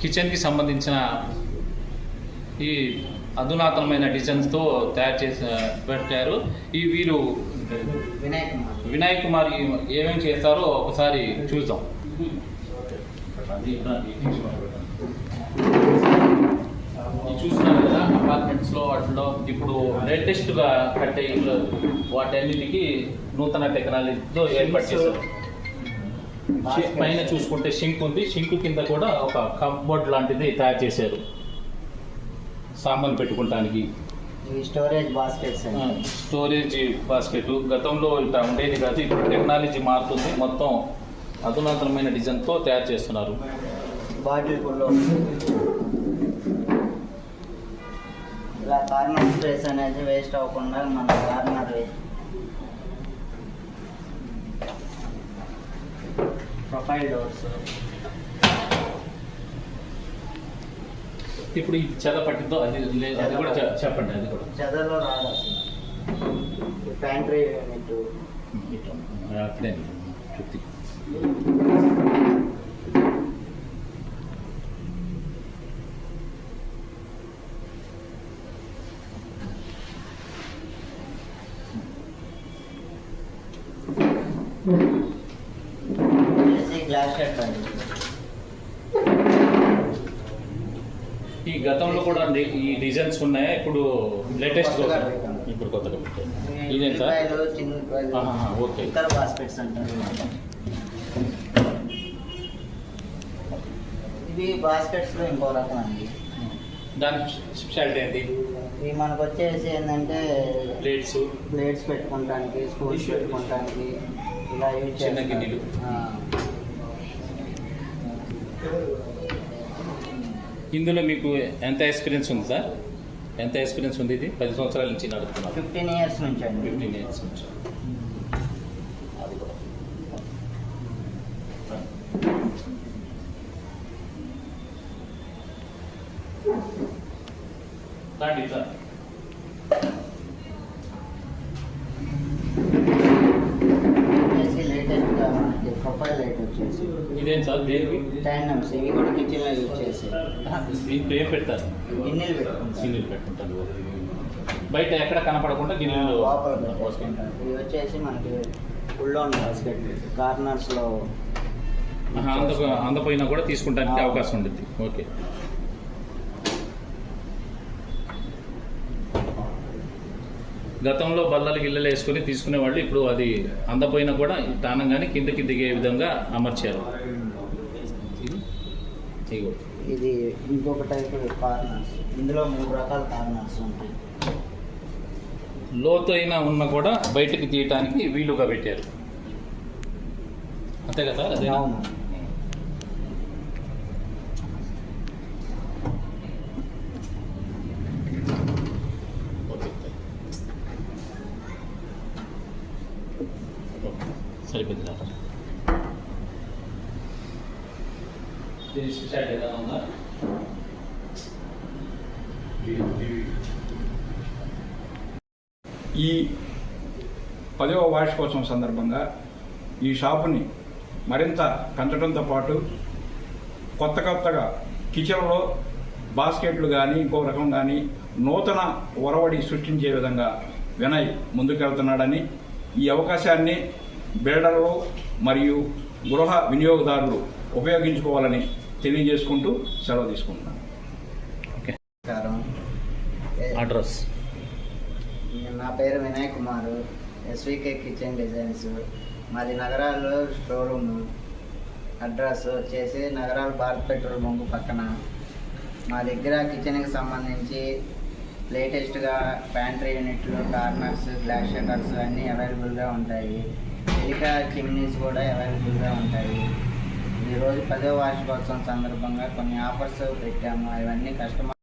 కిచెన్కి సంబంధించిన ఈ అధునాతనమైన డిజైన్స్తో తయారు చేసి పెట్టారు. ఈ వీరు వినాయక్ కుమార్. ఏమేమి చేస్తారో ఒకసారి చూద్దాం. చూస్తున్నారు కదా అపార్ట్మెంట్స్లో వాటిలో ఇప్పుడు లేటెస్ట్గా కట్టే ఇల్లు వాటన్నిటికీ నూతన టెక్నాలజీతో ఏర్పాటు చేశారు. షి- పైన చూసుకుంటే షింక్ ఉంది. షింక్ కింద కూడా ఒక కప్బోర్డ్ లాంటిది తయారు చేశారు. సామాన్ పెట్టుకోవటానికి స్టోరేజ్ బాస్కెట్స్ స్టోరేజ్ బాస్కెట్. గతంలో ఇట్లా ఉండేది కాదు. ఇప్పుడు టెక్నాలజీ మారుతుంది. మొత్తం అధునాతనమైన డిజైన్తో తయారు చేస్తున్నారు. బాటిల్ ఇలా కార్నర్ స్పేస్ అనేది వేస్ట్ అవ్వకుండా మన కార్నర్ ప్రొఫైల్ డోర్స్ ఇప్పుడు ఈ చెద పట్టిందో అది లే- అది కూడా చెప్పండి అది కూడా. చెదలో రాదు అసలు. Pantry unit. అక్కడే చుట్టి చేసి గ్లాస్ షర్ట్ అండి ఈ గతంలో కూడా అండి ఈ డిజైన్స్ ఉన్నాయా? ఇప్పుడు లేటెస్ట్. ఇప్పుడు కొత్తగా ఇదేం సార్ ఓకే. ఇతర బాస్కెట్స్ అంటారు. ఇవి బాస్కెట్స్లో ఇంకో రకం అండి. దాని స్పెషాలిటీ ఏంటి? ఇవి మనకు వచ్చేసి ఏంటంటే ప్లేట్స్ ప్లేట్స్ పెట్టుకోవడానికి స్పూన్స్ పెట్టుకోవడానికి ఇలా యూజ్ చిన్న. గిన్నెలు. ఇందులో మీకు ఎంత ఎక్స్పీరియన్స్ ఉంది సార్? ఎంత ఎక్స్పీరియన్స్ ఉంది ఇది? పది సంవత్సరాల నుంచి నడుపుతున్నారు ఫిఫ్టీన్ ఇయర్స్ నుంచి అండి. ఫిఫ్టీన్ ఇయర్స్ నుంచి. అది కూడా. సార్ వచ్చేసి లేటెస్ట్గా మనకి ఇదేం సార్ ఇవి కూడా కిచెన్లో యూజ్ చేసి. దీంట్లో ఏం పెడతారు? గిన్నెలు పెట్టుకుంటాం గిన్నెలు పెట్టుకుంటారు బయట ఎక్కడ కనపడకుండా గిన్నెలు లోపల ఇవి వచ్చేసి మనకి ఫుల్ ఆన్ బాస్కెట్ కార్నర్స్లో ఆహా, అంద అందపోయినా కూడా తీసుకుంటానికి అవకాశం ఉంటుంది ఓకే. గతంలో బల్లలు గిల్లలు వేసుకొని తీసుకునేవాళ్ళు ఇప్పుడు అది అందపోయినా కూడా తానంగానే కిందకి దిగే విధంగా అమర్చారు. ఇది ఇంకొక టైప్ కార్నర్స్ ఇందులో మూడు రకాల కార్నర్స్ ఉంటాయి. లోతైన ఉన్న కూడా బయటకు తీయటానికి వీలుగా పెట్టారు. అంతే కదా సార్ అదేనా? అవును ఓకే. ఓకే. సరిపోయింది ఈ పదవ వార్షికోత్సవం సందర్భంగా ఈ షాపుని మరింత పెంచడంతో పాటు కొత్త కొత్తగా కిచెన్లో బాస్కెట్లు కానీ ఇంకో రకం కానీ నూతన ఒరవడి సృష్టించే విధంగా వినయ్ ముందుకెళ్తున్నాడని ఈ అవకాశాన్ని బిల్డర్లు మరియు గృహ వినియోగదారులు ఉపయోగించుకోవాలని తెలియజేసుకుంటూ సెలవు తీసుకుంటున్నాను. నమస్కారం. ఏ- అడ్రస్. నా పేరు Vinay Kumar. SVK kitchen designs. మాది నగరాల్లో షోరూమ్. అడ్రస్ వచ్చేసి నగరాల భారత్ పెట్రోల్ బంక్ పక్కన. మా దగ్గర కిచెన్కి సంబంధించి లేటెస్ట్గా ప్యాంట్రీ యూనిట్లు కార్నర్స్ గ్లాస్ షటర్స్ అన్నీ అవైలబుల్గా ఉంటాయి. మిగతా చిమ్నీస్ కూడా అవైలబుల్గా ఉంటాయి. ఈరోజు పదో వార్షికోత్సవం సందర్భంగా కొన్ని ఆఫర్స్ పెట్టాము. అవన్నీ కస్టమర్